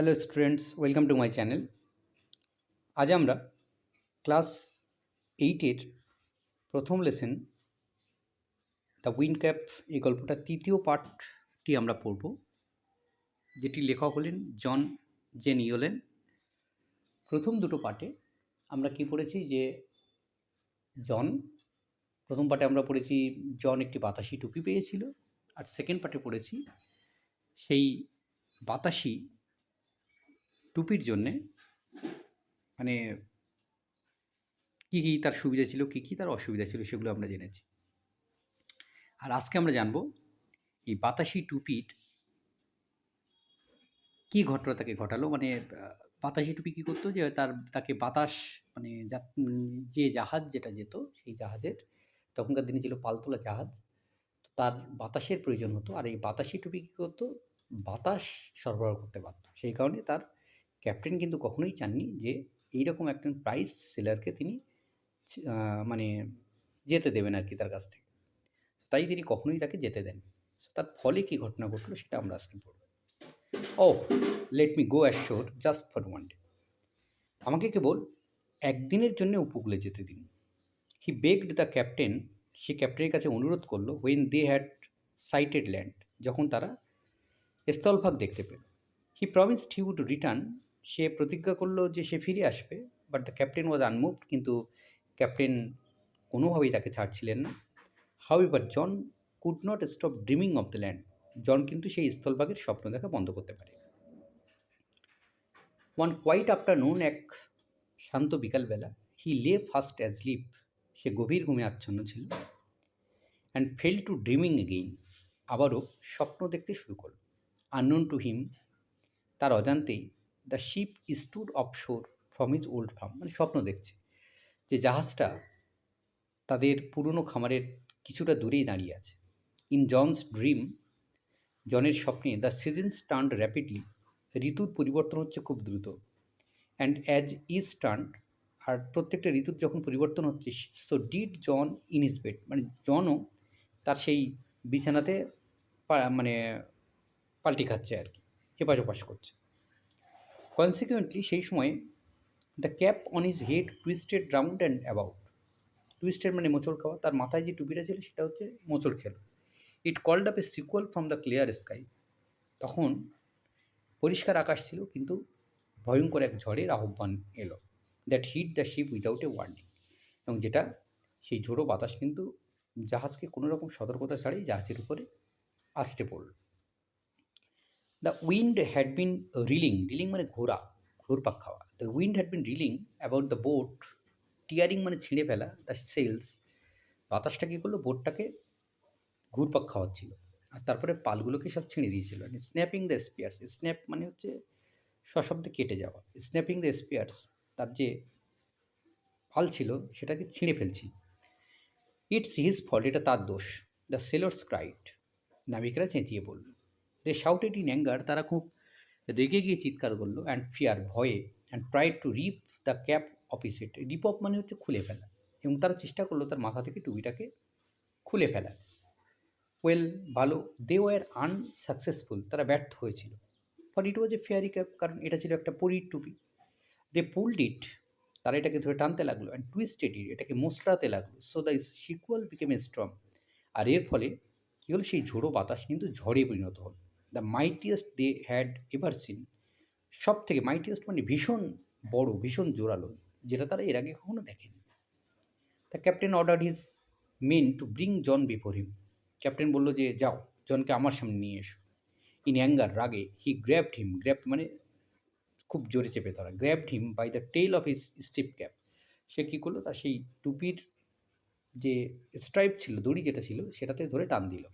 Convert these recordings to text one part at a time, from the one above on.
Hello students welcome to my channel আজ আমরা class এইটের প্রথম লেসন দ্য উইন্ড ক্যাপ এই গল্পটা তৃতীয় পার্টটি আমরা পড়ব, যেটি লেখক হলেন জন জেন ইয়োলেন প্রথম দুটো পার্টে আমরা কি পড়েছি যে জন, প্রথম পার্টে আমরা পড়েছি জন একটি বাতাসি টুপি পেয়েছিল, আর সেকেন্ড পার্টে পড়েছি সেই বাতাসি টুপির জন্যে মানে কী কী তার সুবিধা ছিল, কী কী তার অসুবিধা ছিল সেগুলো আমরা জেনেছি। আর আজকে আমরা জানব এই বাতাসি টুপির কী ঘটনা তাকে ঘটালো মানে বাতাসি টুপি কী করতো যে তার, তাকে বাতাস মানে যা- যে জাহাজ যেটা যেত, সেই জাহাজের, তখনকার দিনে ছিল পালতোলা জাহাজ, তো তার বাতাসের প্রয়োজন হতো। আর এই বাতাসি টুপি কী করতো? বাতাস সরবরাহ করতে পারত। সেই কারণে তার ক্যাপ্টেন কিন্তু কখনোই চাননি যে এইরকম একজন প্রাইজ সেলারকে তিনি মানে যেতে দেবেন আর কি তার কাছ থেকে। তাই তিনি কখনোই তাকে যেতে দেন তার ফলে কী ঘটনা ঘটলো সেটা আমরা আজকে পড়ব। ও let me go ashore just for one day আমাকে কেবল একদিনের জন্য উপকূলে যেতে দিন। হি বেগড দ্য ক্যাপ্টেন সে ক্যাপ্টেনের কাছে অনুরোধ করল when they had sighted land যখন তারা স্থলভাগ দেখতে পেল। He promised he would return সে প্রতিজ্ঞা করল যে সে ফিরে আসবে but the captain was unmoved কিন্তু ক্যাপ্টেন কোনোভাবেই তাকে ছাড়ছিলেন না। However John could not stop dreaming of the land John কিন্তু সেই স্থলভাগের স্বপ্ন দেখা বন্ধ করতে পারে। ওয়ান কোয়াইট আফটারনুন এক শান্ত বিকালবেলা হি লে ফার্স্ট অ্যাজ লিপ সে গভীর ঘুমে আচ্ছন্ন ছিল and fell to dreaming again আবারও স্বপ্ন দেখতে শুরু করল। আননোন টু হিম তার অজান্তেই the ship stood offshore from his old farm মানে স্বপ্ন দেখছে যে জাহাজটা তাদের পুরনো খামারের কিছুটা দূরেই দাঁড়িয়ে আছে। ইন জনস ড্রিম জনের স্বপ্নে দ্য সিজনস টার্ন্ড র্যাপিডলি ঋতুর পরিবর্তন হচ্ছে খুব দ্রুত। অ্যান্ড অ্যাজ ইজ টার্ন্ড আর প্রত্যেকটা ঋতুর যখন পরিবর্তন হচ্ছে so did John in his bed মানে জনও তার সেই বিছানাতে মানে পাল্টি খাচ্ছে আর কি, এপাশ করছে। কনসিকুয়েন্টলি সেই সময়ে the cap on his head twisted round and about twisted মানে মোচড় খাওয়া। তার মাথায় যে টুপিটা ছিল, সেটা হচ্ছে মোচড় খেলো। It called up a squall from the clear sky তখন পরিষ্কার আকাশ ছিল, কিন্তু ভয়ঙ্কর এক ঝড়ের আহ্বান এলো। That hit the ship without a warning এবং যেটা সেই ঝোড়ো বাতাস কিন্তু জাহাজকে কোনো রকম সতর্কতা ছাড়াই জাহাজের উপরে আসতে পড়ল। The wind had been reeling reeling মানে ঘোরা ঘুরপাক খাওয়া। The wind had been reeling about the boat tearing মানে ছিঁড়ে ফেলা দ্য সেলস বাতাসটা কী করল? বোটটাকে ঘুরপাক খাওয়াচ্ছিল। আর তারপরে পালগুলোকে সব ছিঁড়ে দিয়েছিল। স্ন্যাপিং দ্য স্পিয়ার্স স্ন্যাপ মানে হচ্ছে সশব্দে কেটে যাওয়া। স্ন্যাপিং দ্য স্পিয়ার্স তার যে পাল ছিল, সেটাকে ছিঁড়ে ফেলছি। ইটস হিজ ফল্ট এটা তার দোষ। দ্য সেলর্স ক্রাইট নাবিকরা চেঁচিয়ে বলল দে শাউটেড ইন অ্যাঙ্গার তারা খুব রেগে গিয়ে চিৎকার করল অ্যান্ড ফিয়ার ভয়ে and tried to rip the cap opposite rip off মানে হচ্ছে খুলে ফেলা এবং তারা চেষ্টা করল তার মাথা থেকে টুপিটাকে খুলে ফেলা ওয়েল ভালো দে ওয়ার আনসাকসেসফুল তারা ব্যর্থ হয়েছিল। For it was a fairy cap কারণ এটা ছিল একটা পরির টুপি। দে পুলড ইট তারা এটাকে ধরে টানতে লাগল অ্যান্ড টুইস্টেড ইট এটাকে মশলাতে লাগল। So the squall became a strong আর এর ফলে কী হলো? সেই ঝোড়ো বাতাস কিন্তু ঝড়ে পরিণত হল। The mightiest they had ever seen সব থেকে মাইটিয়েস্ট মানে ভীষণ বড়, ভীষণ জোরালো, যেটা তারা এর আগে কখনো দেখেনি। The captain order his men to bring John before him captain বলল যে, যাও জনকে আমার সামনে নিয়ে এসো। ইন অ্যাঙ্গার রাগে হি গ্র্যাপড হিম গ্র্যাপ মানে খুব জোরে চেপে ধরা grabbed him by the tail of his steep cap সে কী করল? তার সেই টুপির যে স্ট্রাইপ ছিল, দড়ি যেটা ছিল, সেটাতে ধরে টান দিল।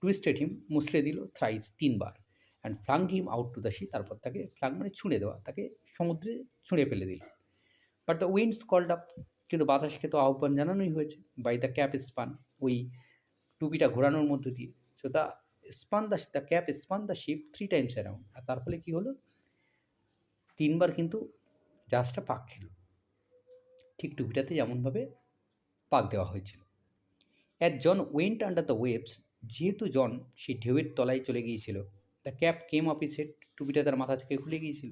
টুইস্টেড হিম মুসলে দিল থ্রাইস তিনবার and flung him out to the sea তারপর তাকে ফ্লাং মানে ছুঁড়ে দেওয়া, তাকে সমুদ্রে ছুঁড়ে ফেলে দিল। But the winds called up কিন্তু বাতাসকে তো আহ্বান জানানোই হয়েছে বাই দ্য ক্যাপ স্পান ওই টুপিটা ঘোরানোর মধ্য দিয়ে। So the spun the the cap spun the ship three times around আর তার ফলে কী হলো? তিনবার কিন্তু জাহাজটা পাক খেলো। ঠিক টুপিটাতে যেমনভাবে পাক দেওয়া হয়েছিল। At John went under the waves যেহেতু জন সেই ঢেউয়ের তলায় চলে গিয়েছিল। The cap came off his head টুপিটা তার মাথা থেকে খুলে গিয়েছিল।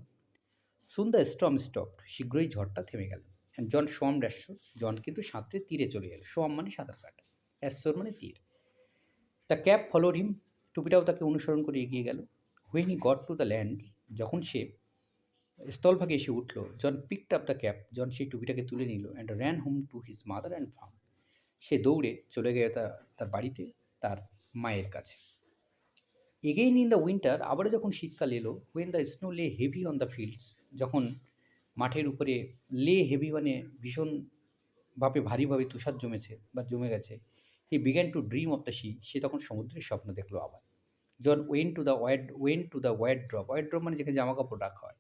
সুন দ্য স্টম স্টপ শীঘ্রই ঝড়টা থেমে গেল। জন সোয়াম ড্যাশ্বর জন কিন্তু সাঁতরে তীরে চলে গেল। সোয়াম মানে সাঁতার কাটা অ্যাশ্বর মানে তীর। দ্য ক্যাপ ফলোর হিম টুপিটাও তাকে অনুসরণ করে এগিয়ে গেল। When he got to the land যখন সে স্থলভাগে এসে উঠল, John picked up the cap John সেই টুপিটাকে তুলে নিল and ran home to his mother and farm সে দৌড়ে চলে গেল তার বাড়িতে, তার মায়ের কাছে। এগেইন ইন দ্য উইন্টার আবারও যখন শীতকাল এলো when the snow lay heavy on the fields যখন মাঠের উপরে লে হেভি মানে ভীষণভাবে ভারীভাবে তুষার জমেছে বা জমে গেছে he began to dream of the sea সে তখন সমুদ্রের স্বপ্ন দেখল আবার। John went to the wide went to the wardrobe wardrobe মানে যেখানে জামা কাপড় রাখা হয়।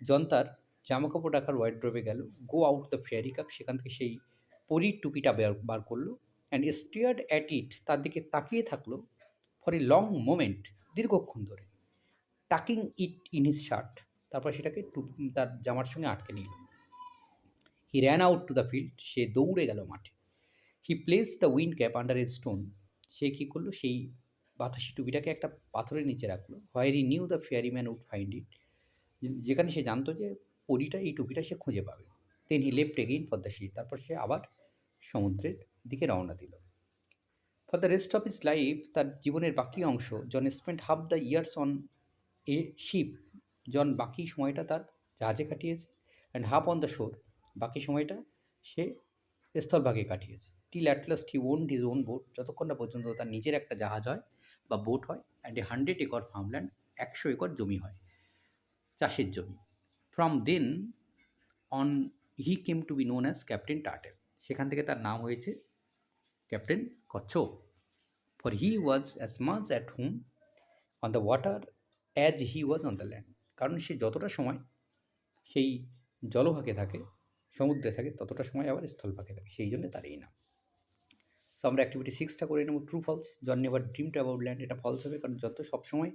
জন তার জামা কাপড় রাখার ওয়াইড ড্রপে গেল go out the fairy cap সেখান থেকে সেই পরির টুপিটা বার করল অ্যান্ড স্টিয়ার্ড অ্যাট ইট তার দিকে তাকিয়ে থাকল ফর এ লং মোমেন্ট দীর্ঘক্ষণ ধরে। Tucking it in his shirt তারপর সেটাকে তার জামার সঙ্গে আটকে নিল। He ran out to the field সে দৌড়ে গেল মাঠে। He place the wind cap under a stone সে কী করল? সেই বাতাসি টুপিটাকে একটা পাথরের নিচে রাখল। Where he knew the fairy man would find it যেখানে সে জানতো যে পরিটা, এই টুপিটা সে খুঁজে পাবে। Then he left again the sea তারপর সে আবার সমুদ্রের দিকে রওনা দিল। For the rest of his life তার জীবনের বাকি অংশ John spend half the years on a ship John বাকি সময়টা তার জাহাজে কাটিয়েছে অ্যান্ড হাফ অন দ্য শোর বাকি সময়টা সে স্থলভাগে কাটিয়েছে। Till at last he own his own boat যতক্ষণ না পর্যন্ত তার নিজের একটা জাহাজ হয় বা বোট হয় and a hundred acre farmland একশো একর জমি হয়, চাষের জমি। From then on he came to be known as captain turtle সেখান থেকে তার নাম হয়েছে ক্যাপ্টেন কচ্ছপ for he was as much at home on the water as he was on the land কারণ সে যতটা সময় সেই জলভাগে থাকে, সমুদ্রে থাকে, ততটা সময় আবার স্থলভাগে থাকে। সেই জন্য তার এই নাম। সো আমরা অ্যাক্টিভিটি সিক্সটা করে নেব true false John never dreamed about land এটা ফলস হবে, কারণ যত সবসময়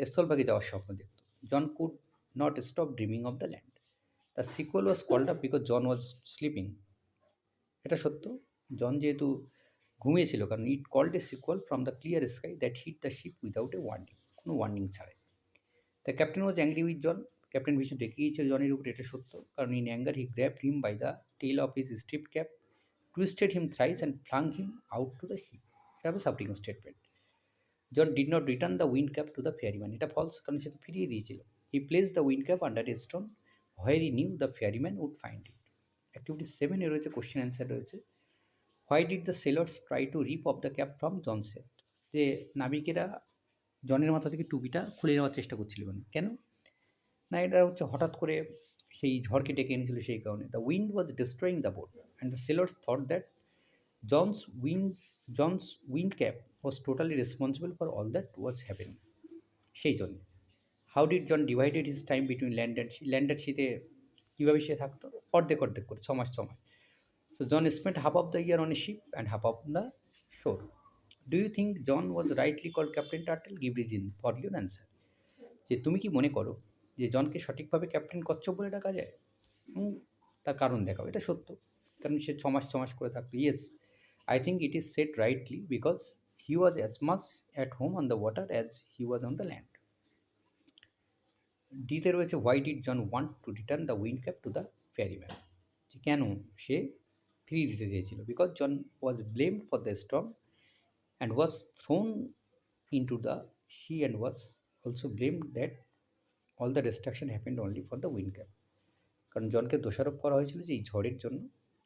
স্থলভাগে যাওয়ার স্বপ্ন দেখত। John could not stop dreaming of the land the squall was called up because John was sleeping এটা সত্য? জন যেহেতু ঘুমিয়েছিল, কারণ it called a squall from the clear sky that hit the ship without a warning কোনো warning ছাড়াই। The captain was angry with John captain ভীষণ গিয়েছিল জনের উপরে, এটা সত্য। কারণ in anger he grabbed him by the tail of his strip cap twisted him thrice and flung him out to the ship এটা হবে সাবটিং statement John did not return the wind cap to the fairy man এটা false কারণ সে তো ফিরিয়ে দিয়েছিল। He place the wind cap under a stone where he knew the fairy man would find it activity সেভেনে রয়েছে question answer রয়েছে। Why did the sailors try to rip off the cap from John set যে নাবিকেরা জনের মাথা থেকে টুপিটা খুলে নেওয়ার চেষ্টা করছিল কেন? না, এটা হচ্ছে হঠাৎ করে সেই ঝড়কে ডেকে এনেছিল সেই কারণে। The wind was destroying the boat and the sailors thought that John's wind John's wind cap was totally responsible for all that was happen সেই জন্য। How did John divided his time between land and sea land সিতে কীভাবে সে থাকতো? অর্ধেক অর্ধেক করে ছ মাস। So John spend half of the year on a ship and half of the shore do you think John was rightly call captain turtle give reason for your answer যে তুমি কি মনে করো যে জনকে সঠিকভাবে ক্যাপ্টেন কচ্ছপ বলে ডাকা যায়? তার কারণ দেখাও, এটা সত্য। কারণ সে ছমাস ছমাস করে থাকতো। Yes I think it is set rightly because he was as much at home on the water as he was on the land ডিতে রয়েছে why did John want to return the wind cap to the ferryman কেন সে free দিতে চেয়েছিল। Because John was blamed for the strong and was thrown into the sea and was also blamed that all the destruction happened only for the wind cap কারণ জনকে দোষারোপ করা হয়েছিল যে এই ঝড়ের জন্য,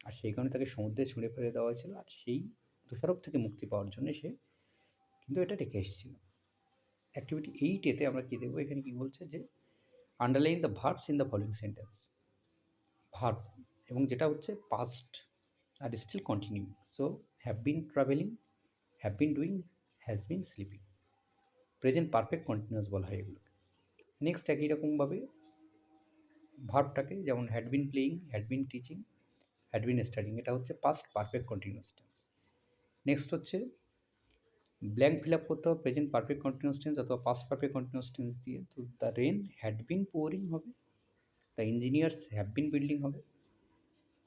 আর সেই কারণে তাকে সমুদ্রে ছুঁড়ে ফেলে দেওয়া হয়েছিল, আর সেই দোষারোপ থেকে মুক্তি পাওয়ার জন্য সে কিন্তু এটা রেখে এসেছিল। অ্যাক্টিভিটি এইটেতে আমরা কী দেখব? এখানে কী বলছে যে underline the verbs in the following sentence verb এবং যেটা হচ্ছে past R still continue so have been travelling have been doing has been sleeping present perfect continuous বলা হয় এগুলোকে। নেক্সট একই রকমভাবে ভার্বটাকে যেমন had been playing had been teaching had been studying এটা হচ্ছে past perfect continuous tense next হচ্ছে ব্ল্যাঙ্ক ফিল আপ করতে হবে প্রেজেন্ট পারফেক্ট কন্টিনিউয়াস টেন্স অথবা পাস্ট পারফেক্ট কন্টিনিউয়াস টেন্স দিয়ে। তো the rain had been pouring হবে the engineers have been building হবে।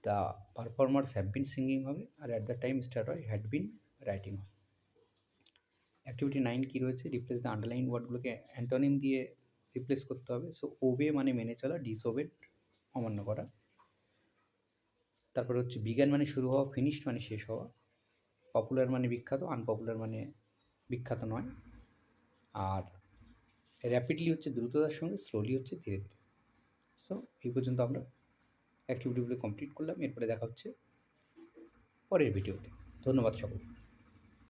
The performers have been singing হবে আর অ্যাট দ্য টাইম স্টার্ট হয় হ্যাড বিন রাইটিং হবে। অ্যাক্টিভিটি নাইন কী রয়েছে? রিপ্লেস দ্য আন্ডারলাইন ওয়ার্ডগুলোকে অ্যান্টোনিম দিয়ে রিপ্লেস করতে হবে। সো ওবে মানে মেনে চলা ডিসওবেড অমান্য করা। তারপরে হচ্ছে বিজ্ঞান মানে শুরু হওয়া ফিনিশড মানে শেষ হওয়া। পপুলার মানে বিখ্যাত আনপপুলার মানে বিখ্যাত নয়। আর র্যাপিডলি হচ্ছে দ্রুততার সঙ্গে স্লোলি হচ্ছে ধীরে ধীরে। সো এই পর্যন্ত আমরা অ্যাক্টিভিটিগুলো কমপ্লিট করলাম এরপরে দেখা হচ্ছে পরের ভিডিওতে ধন্যবাদ সকলকে।